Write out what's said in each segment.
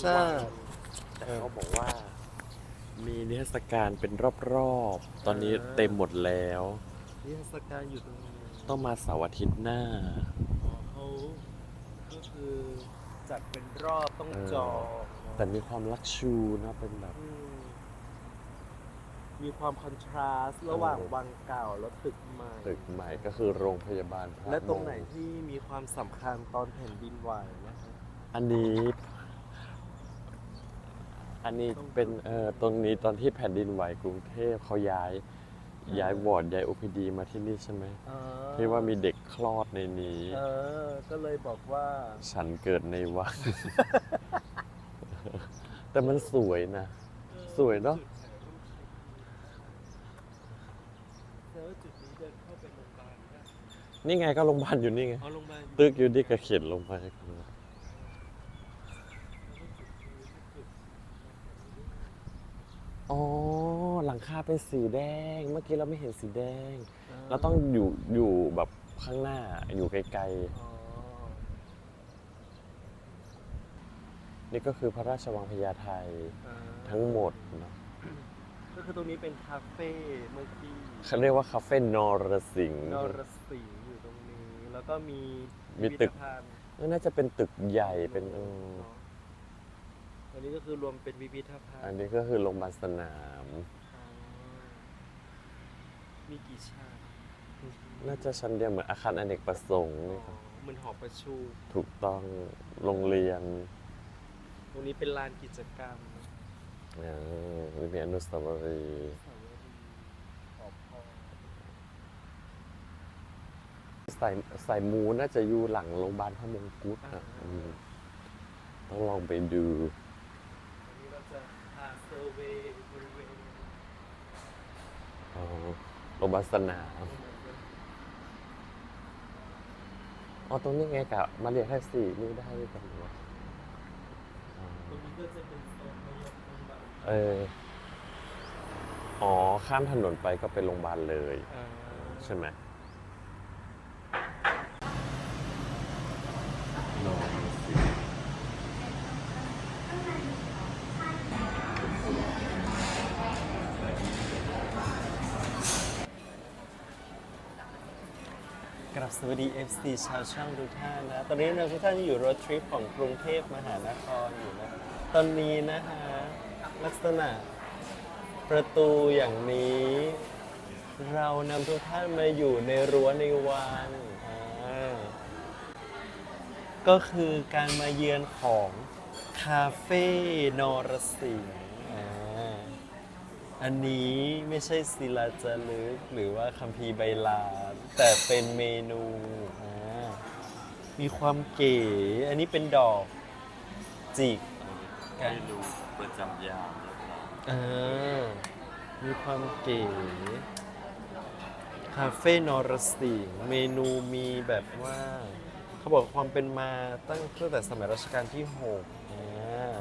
สุรชาติแต่เขาบอกว่า มีนิทรรศการเป็นรอบๆ ตอนนี้เต็มหมดแล้ว นิทรรศการอยู่ตรงนี้ต้องมาเสาร์อาทิตย์หน้า อ๋อเขาก็คือจัดเป็นรอบต้องเออจองแต่มีความลักชูนะเป็นแบบ อืมมีความคอนทราสต์ระหว่างวังเก่าและตึกใหม่ ตึกใหม่ก็คือโรงพยาบาลพระและตรงไหนมที่มีความสำคัญตอนแผ่นดินไหวนะครับอันนี้ อันนี้เป็นเอ่อตรงนี้ตอนที่แผ่นดินไหวกรุงเทพเขาย้ายย้ายวอร์ดย้าย OPD มาที่นี่ใช่ไหมอ่าที่ว่ามีเด็กคลอดในนี้ เออ ก็เลยบอกว่า ฉันเกิดในวัง แต่มันสวยนะ สวยเนอะแต่ว่าจุดนี้เดินเข้าไปโรงพยาบาลได้นี่ไงก็โรงพยาบาลอยู่นี่ไง เอาโรงพยาบาลตึกอยู่นี่ก็เขียนลงไปอ๋อ หลั งคาเป็นสีแดง เมื่อกี้เราไม่เห็นสีแดง เราต้องอยู่อยู่แบบข้างหน้าอยู่ไกลอ๋อๆนี่ก็คือพระราชวังพญาไทอ่าทั้งหมดเนาะก็คือตรงนี้เป็นคาเฟ่เมื่อกี้เขาเรียกว่าคาเฟ่นอรสิงห์ นรสิงห์อยู่ตรงนี้ แล้วก็มีมีตึก พิพิธภัณฑ์น่าจะเป็นตึกใหญ่เป็นเออเนาะอันนี้ก็คือรวมเป็นพิพิธภัณฑ์อันนี้ก็คือโรงพยาบาลสนามอ๋อ มีกี่ชั้นน่าจะชั้นเดียวเหมือนอาคารอเนกประสงค์อ๋อนี่ครับเหมือนหอประชุมถูกต้องโรงเรียนตรงนี้เป็นลานกิจกรรมอ่ามีอนุสาวรีย์สาวรีขอบพรสายสายมูน่าจะอยู่หลังโรงพยาบาลพระมงกุฎอะอืมต้องลองไปดู วันนี้เราจะพาเซอร์เวย์บริเวณอ๋อ โรงพยาบาลสนามอ๋อตรงนี้ไงกะมาเรียกแท็กซี่นี่ได้ด้วยกันเหรออ๋อตรงนี้ก็จะเป็นโซนพยาบาลเออ อ๋อ ข้ามถนนไปก็เป็นโรงพยาบาลเลย อ่า ใช่ไหม กราบสวัสดี FC ชาวช่องทุกท่านนะ ตอนนี้เราทุกท่านอยู่รถทริปของกรุงเทพมหานครอยู่นะ ตอนนี้นะฮะลักษณะประตูอย่างนี้ เรานำทุกท่านมาอยู่ในรั้วในวังอ่าก็คือการมาเยือนของคาเฟ่นรสิงห์อ่าอันนี้ไม่ใช่ศิลาจารึกหรือว่าคัมภีร์ใบลาน แต่เป็นเมนูอ่ามีความเก๋ อันนี้เป็นดอกจิกไม่รู้ประจำยามอ่ามีความเก๋ คาเฟ่นอรสิงห์เมนูมีแบบว่า เขาบอกความเป็นมาตั้งตั้งแต่สมัยรัชกาลที่6อ่า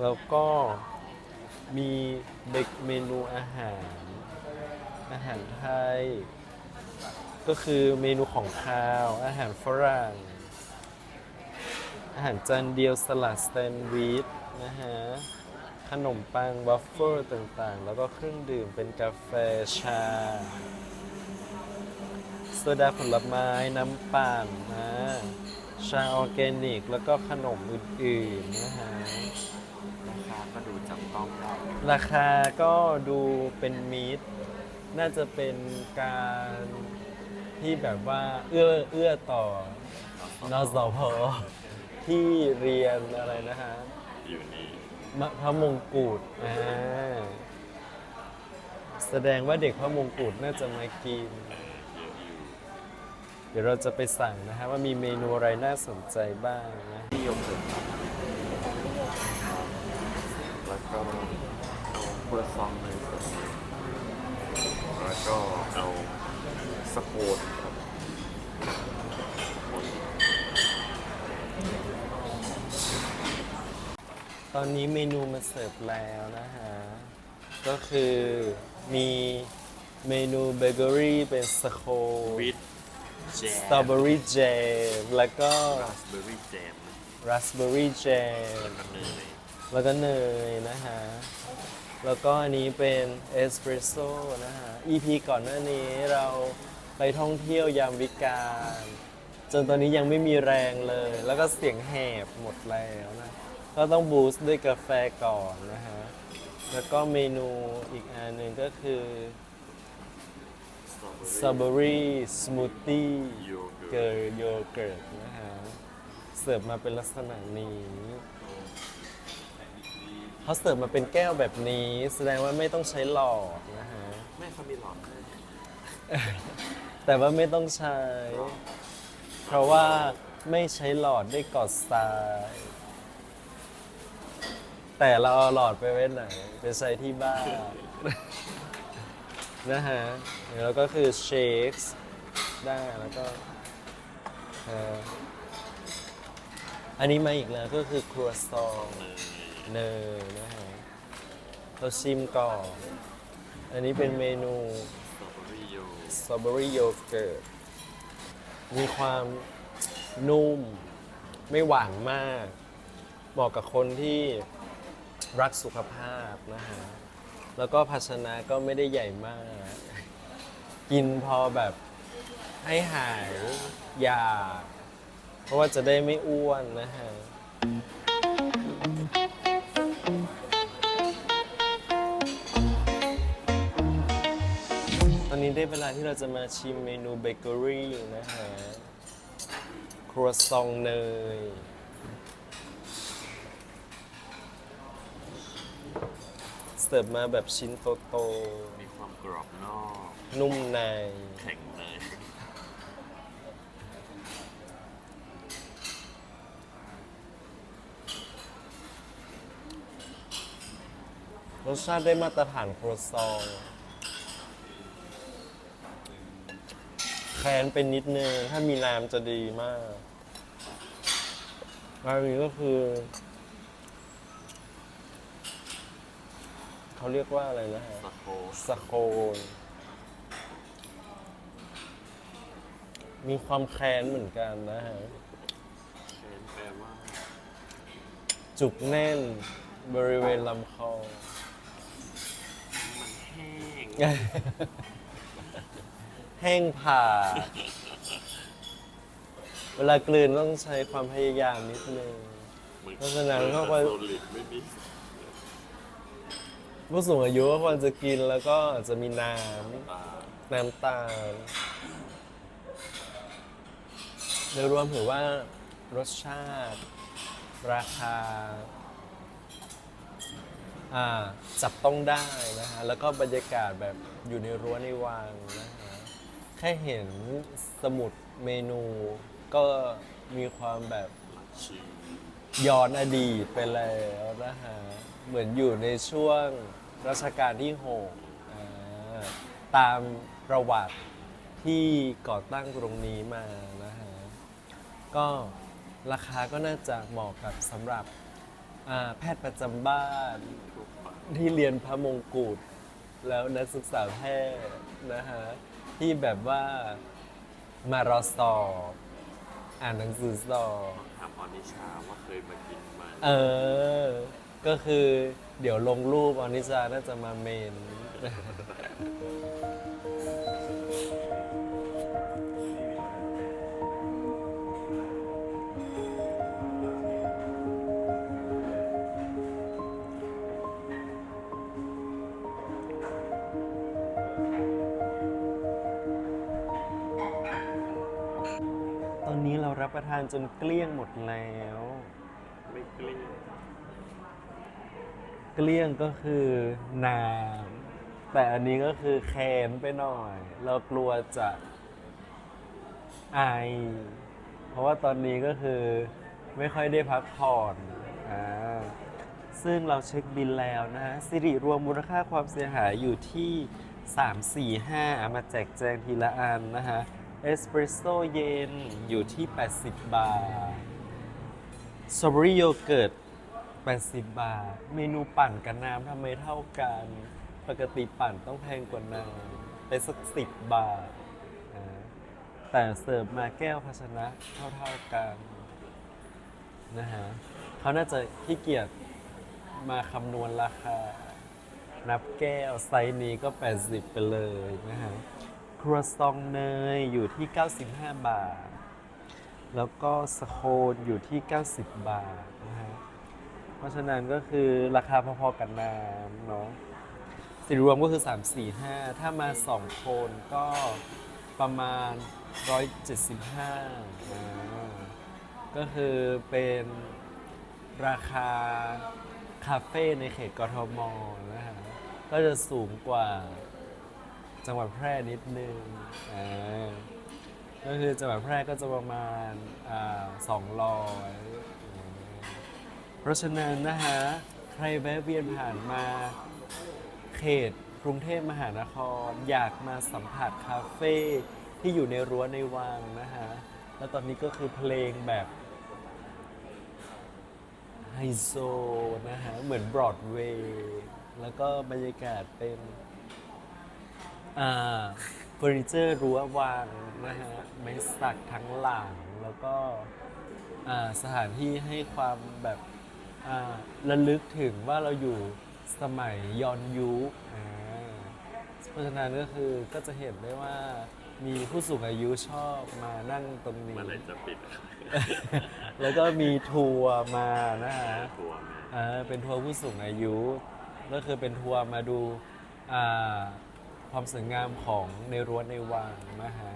แล้วก็มีเด็กเมนูอาหาร อาหารไทย ก็คือเมนูของคาว อาหารฝรั่ง อาหารจานเดียวสลัดสแตนด์วิชนะฮะ ขนมปังวัฟเฟิลต่างๆ แล้วก็เครื่องดื่มเป็นกาแฟชา โซดาผลไม้น้ำปั่นนะชาออร์แกนิก แล้วก็ขนมอื่นๆนะฮะ ราคาก็ดูจับต้องได้ราคาก็ดูเป็นมิตร น่าจะเป็นการ ที่แบบว่าเอื้อเอื้อต่อนสพที่เรียนอะไรนะฮะอยู่นี่มะพระมงกุฎอ่าแสดงว่าเด็กพระมงกุฎน่าจะมากินเดี๋ยวเราจะไปสั่งนะฮะว่ามีเมนูอะไรน่าสนใจบ้างนะที่ยมเสริมแล้วก็เอาเบอร์ซองเลยแล้วก็เอา สโคนครับตอนนี้เมนูมาเสิร์ฟแล้วนะฮะ ก็คือมีเมนูเบเกอรี่เป็นสโคนวิดแจสตรอเบอรี่เจมแล้วก็ราสเบอร์รี่แจมเราสเบอร์รี่แจมแล้วก็เนยแล้วก็เนยนะฮะ แล้วก็อันนี้เป็นเอสเปรสโซ่นะฮะ EP ก่อนหน้านี้เรา ไปท่องเที่ยวยามวิกาลจนตอนนี้ยังไม่มีแรงเลย แล้วก็เสียงแหบหมดแล้วนะ ก็ต้องบูสต์ด้วยกาแฟก่อนนะฮะ แล้วก็เมนูอีกอันหนึ่งก็คือสตรอเบอสตรอเบอรี่สมูทตี้เกิร์ตโยเกิร์ตนะฮะ เสิร์ฟมาเป็นลักษณะนี้เขาเสิร์ฟมาเป็นแก้วแบบนี้ แสดงว่าไม่ต้องใช้หลอดนะฮะ ไม่เขามีหลอด แต่ว่าไม่ต้องใช้ เพราะว่าไม่ใช้หลอดได้กอดทราย แต่เราเอาหลอดไปไว้ไหน ไปใช้ที่บ้าน นะฮะแล้วก็คือเชคได้แล้วก็อ่ออันนี้มาอีกแล้วก็คือครัวซองเนยเนยนะฮะเราชิมก่อน อันนี้เป็นเมนู สตรอเบอรี่โยเบอรี่โยเกิร์ตมีความนุ่ม ไม่หวานมาก เหมาะกับคนที่รักสุขภาพนะฮะ แล้วก็ภาชนะก็ไม่ได้ใหญ่มาก กินพอแบบให้หายอยากเพราะว่าจะได้ไม่อ้วนนะฮะ อนนี้ได้เวลาที่เราจะมาชิมเมนูเบเกอรี่นะฮะ ครัวซองเนย เสิร์ฟมาแบบชิ้นโตมีความกรอบนอกๆ นุ่มใน แข็งเนยรสชาติได้มาตรฐานครัวซอง ค้นเป็นนิดนึง ถ้ามีน้ำจะดีมากอันนี้ก็คือ เขาเรียกว่าอะไรนะฮะ สโคสโคน มีความแค้นเหมือนกันนะฮะ เชนแปลว่าจุกแน่นบริเวณลำคอ มันแห้ง แห้งผ่า เวลากลืนต้องใช้ความพยายามนิดนึง เพราะฉะนั้นก็ควร โซลิดไม่มีผู้สูงอายุก็ควรจะกินแล้วก็อาจจะมีน้ตาำน้ำตาลโดยรวมถือว่ารสชาติ ราคาอ่าจับต้องได้นะฮะแล้วก็บรรยากาศแบบอยู่ในรั้วในวังนะฮะ แค่เห็นสมุดเมนูก็มีความแบบย้อนอดีตไปแล้วนะฮะ เหมือนอยู่ในช่วงรัชกาลที่หกตามประวัติที่ก่อตั้งตรงนี้มานะฮะ ก็ราคาก็น่าจะเหมาะกับสำหรับแพทย์ประจำบ้านที่เรียนพระมงกุฎแล้วนักศึกษาแพทย์นะฮะ ที่แบบว่ามารอสอบอ่านหนังสือสอบถามออนิชาว่าเคยมากินไหมเออ ก็คือเดี๋ยวลงรูปอนิจาน่าจะมาเมน จนเกลี้ยงหมดแล้ว ไม่เกลี้ยงเกลี้ยงก็คือน้ำแต่อันนี้ก็คือแคนไปหน่อย เรากลัวจะไอ เพราะว่าตอนนี้ก็คือไม่ค่อยได้พักผ่อนอ่าซึ่งเราเช็คบินแล้วนะฮะสิริรวมมูลค่าความเสียหายอยู่ที่ 3 4 5เอามาแจกแจงทีละอันนะฮะ เอสเปรสโซเย็นอยู่ที่ 80 บาทสตรอเบอรี่โยเกิร์ต 80 บาท เมนูปั่นกับน้ำทำไมเท่ากัน ปกติปั่นต้องแพงกว่าน้ำไปสัก 10 บาท แต่เสิร์ฟมาแก้วภาชนะเท่าๆกันนะฮะเขาน่าจะขี้เกียจมาคำนวณราคา นับแก้วไซส์นี้ก็ 80 ไปเลยนะฮะ ครัวซองเนยอยู่ที่ 95 บาท แล้วก็สโคนอยู่ที่ 90 บาทนะฮะ เพราะฉะนั้นก็คือราคาพอๆกันน้ำเนาะสิรวมก็คือ 3 4 5 ถ้ามา 2 คนก็ประมาณ 175อ่าก็คือเป็นราคาคาเฟ่ในเขตกทมนะฮะ ก็จะสูงกว่า จังหวัดแพร่นิดนึงอ่าก็คือจังหวัดแพร่ก็จะประมาณสองร้อยเพราะฉะนั้นนะฮะ ใครแวะเวียนผ่านมาเขตกรุงเทพมหานคร อยากมาสัมผัสคาเฟ่ที่อยู่ในรั้วในวังนะฮะ แล้วตอนนี้ก็คือเพลงแบบไฮโซนะฮะ เหมือนบรอดเวย์แล้วก็บรรยากาศเป็น เฟอร์นิเจอร์รั้ววางนะฮะไม้สักทั้งหลังแล้วก็อ่าสถานที่ให้ความแบบอ่าระลึกถึงว่าเราอยู่สมัยย้อนยุคอ่าเพราะฉะนั้นก็คือก็จะเห็นได้ว่ามีผู้สูงอายุชอบมานั่งตรงนี้ เมื่อไหร่จะปิดแล้วก็มีทัวร์มานะฮะ ทัวร์แม่อ่าเป็นทัวร์ผู้สูงอายุ ก็คือเป็นทัวร์มาดูอ่า ความสวยงามของในรั้วในวังนะฮะ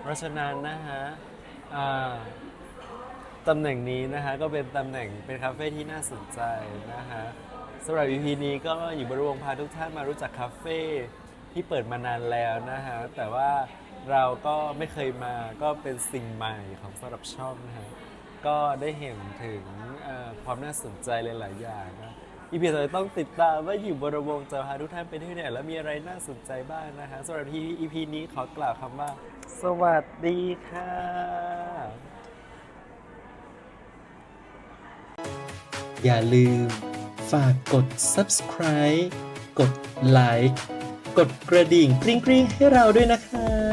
เพราะฉะนั้นนะฮะอ่าตำแหน่งนี้นะฮะก็เป็นตำแหน่งเป็นคาเฟ่ที่น่าสนใจนะฮะสำหรับ EP นี้ก็อยู่บริวงพาทุกท่านมารู้จักคาเฟ่ที่เปิดมานานแล้วนะฮะแต่ว่าเราก็ไม่เคยมาก็เป็นสิ่งใหม่ของสำหรับช่องนะฮะก็ได้เห็นถึงความน่าสนใจหลายๆอย่างนะ อีพีต่อไปต้องติดตามว่าอยู่บรวงจะพาทุกท่านไปที่ไหนและมีอะไรน่าสนใจบ้างนะฮะสำหรับที่ EP นี้ขอกล่าวคำว่า สวัสดีค่ะอย่าลืม ฝากกด subscribe กดไลค์กดกระดิ่งกริ๊งๆให้เราด้วยนะคะ